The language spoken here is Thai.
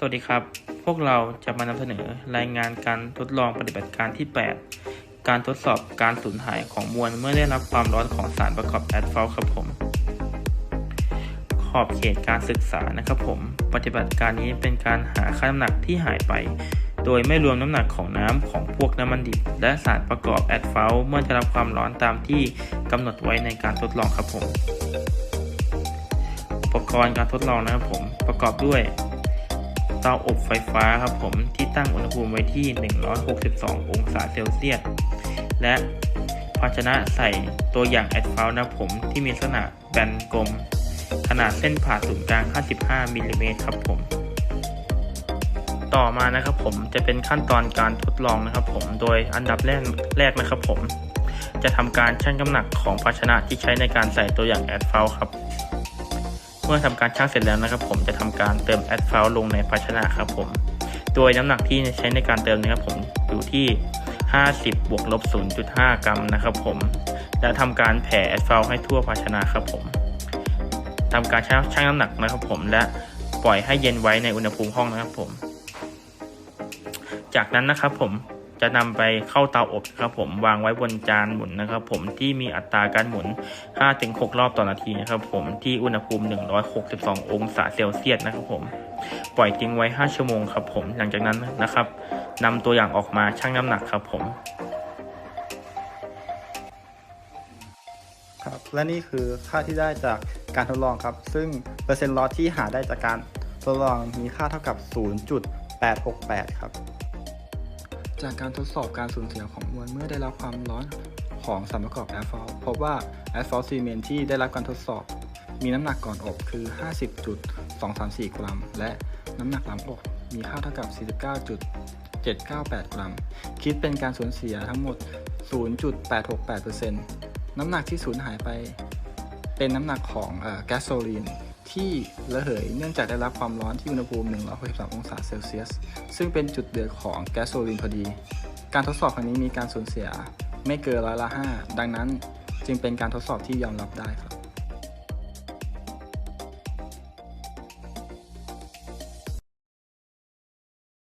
สวัสดีครับ พวกเราจะมานำเสนอรายงานการทดลองปฏิบัติการที่ 8 การทดสอบการสูญหายของมวลเมื่อได้รับความร้อนของสารประกอบแอสฟัลต์ครับผม ขอบเขตการศึกษานะครับผม ปฏิบัติการนี้เป็นการหาค่าน้ำหนักที่หายไป โดยไม่รวมน้ำหนักของน้ำของพวกน้ำมันดิบ และสารประกอบแอสฟัลต์เมื่อได้รับความร้อนตามที่กำหนดไว้ในการทดลองครับผม อุปกรณ์การทดลองนะครับผม ประกอบด้วย เตาอบไฟฟ้าครับผมที่ตั้งอุณหภูมิไว้ที่ 162 องศาเซลเซียส และภาชนะใส่ตัวอย่างแอดฟาวนะครับผมที่มีลักษณะแบนกลม ขนาดเส้นผ่าศูนย์กลาง 55มิลลิเมตรครับผมต่อมานะครับผมจะเป็นขั้นตอนการทดลองนะครับผมโดยอันดับแรกแรกนะครับผม จะทำการชั่งน้ำหนักของภาชนะที่ใช้ในการใส่ตัวอย่างแอดฟาวครับ เมื่อทำการชั่งเสร็จแล้วนะครับ ผมจะทำการเติมแอดฟาวลงในภาชนะครับผม โดยน้ำหนักที่ใช้ในการเติมนะครับผมอยู่ที่ 50 บวกลบ 0.5 กรัมนะครับผม และทำการแผ่แอดฟาวให้ทั่วภาชนะครับผมทำการชั่งชั่งน้ำหนักนะครับผมและปล่อยให้เย็นไว้ในอุณหภูมิห้องนะครับผม จากนั้นนะครับผม จะนำไปเข้าเตาอบนะครับผมวางไว้บนจานหมุนนะครับ ผมที่มีอัตราการหมุน 5-6 รอบต่อนาทีนะครับ ผมที่อุณหภูมิ 162 องศาเซลเซียสนะครับ ผมปล่อยทิ้งไว้ 5 ชั่วโมงครับ ผมหลังจากนั้นนะครับนำตัวอย่างออกมาชั่งน้ำหนักครับผมครับและนี่คือค่าที่ได้จากการทดลองครับ ซึ่งเปอร์เซ็นต์ลอสที่หาได้จากการทดลองมีค่าเท่ากับ 0.868 ครับ จากการทดสอบการสูญเสียของมวลเมื่อได้รับความร้อนของสารประกอบแอสฟัลพบว่าแอสฟัลซีเมนที่ได้รับการทดสอบ มีน้ำหนักก่อนอบคือ 50.234 กรัม และน้ำหนักหลังอบมีค่าเท่ากับ 49.798 กรัม คิดเป็นการสูญเสียทั้งหมด 0.868%น้ำหนักที่สูญหายไป เป็นน้ำหนักของแก๊สโซลีน ที่ระเหยเนื่องจากได้รับความร้อนที่อุณหภูมิ 163 องศาเซลเซียส ซึ่งเป็นจุดเดือดของแก๊สโซลีนพอดี การทดสอบครั้งนี้มีการสูญเสียไม่เกินร้อยละ 5 ดังนั้นจึงเป็นการทดสอบที่ยอมรับได้ครับ